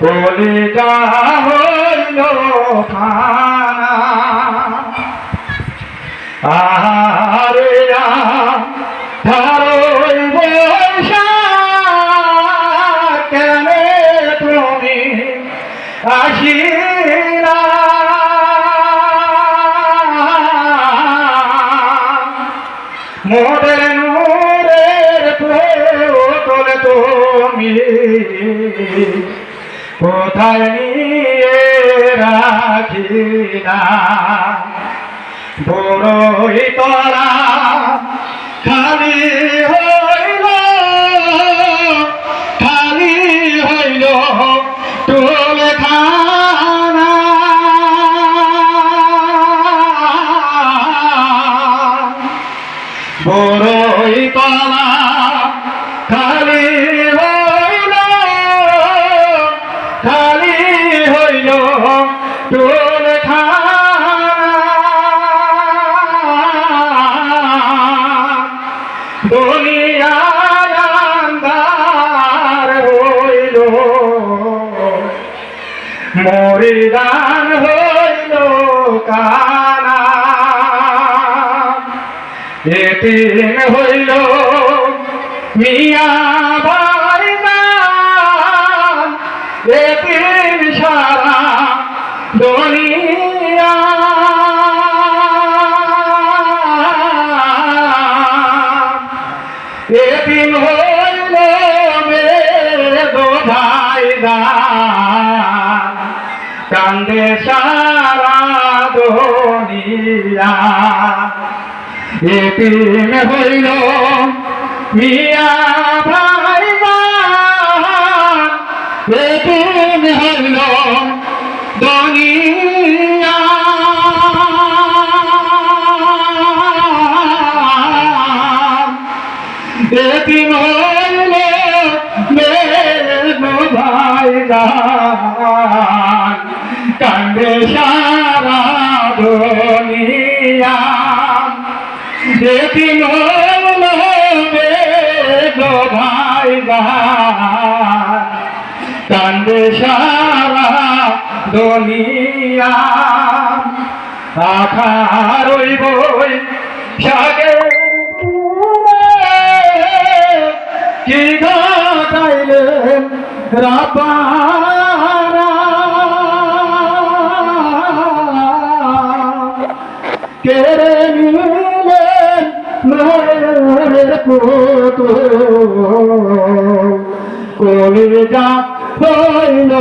কলিলা হইল ফানা আরে ধরই বৈশা কেন তুমি আসিরা মোদের নূরের পোতল তুমি কোথায় নিয়ে রাখিলা বড়ই তলা টোল দুনিয়ার হইল মরিদান হইল কানা এতিম হইল মিয়া নাম এতিম সারা দুনিয়া। এতিম হইল ভাই নাম কান্দে সারা দুনিয়া। এতিম হইল মিয়া ভাই এতিম হইল দুনিয়া ভাই কান্দে সারা দুনিয়া। হলো বেদ ভাই কান্দে সারা দুনিয়া। ওই বই সাগে কি গাইলেন কেড়ে নিলেন মোরের পুতো কলিজা হইল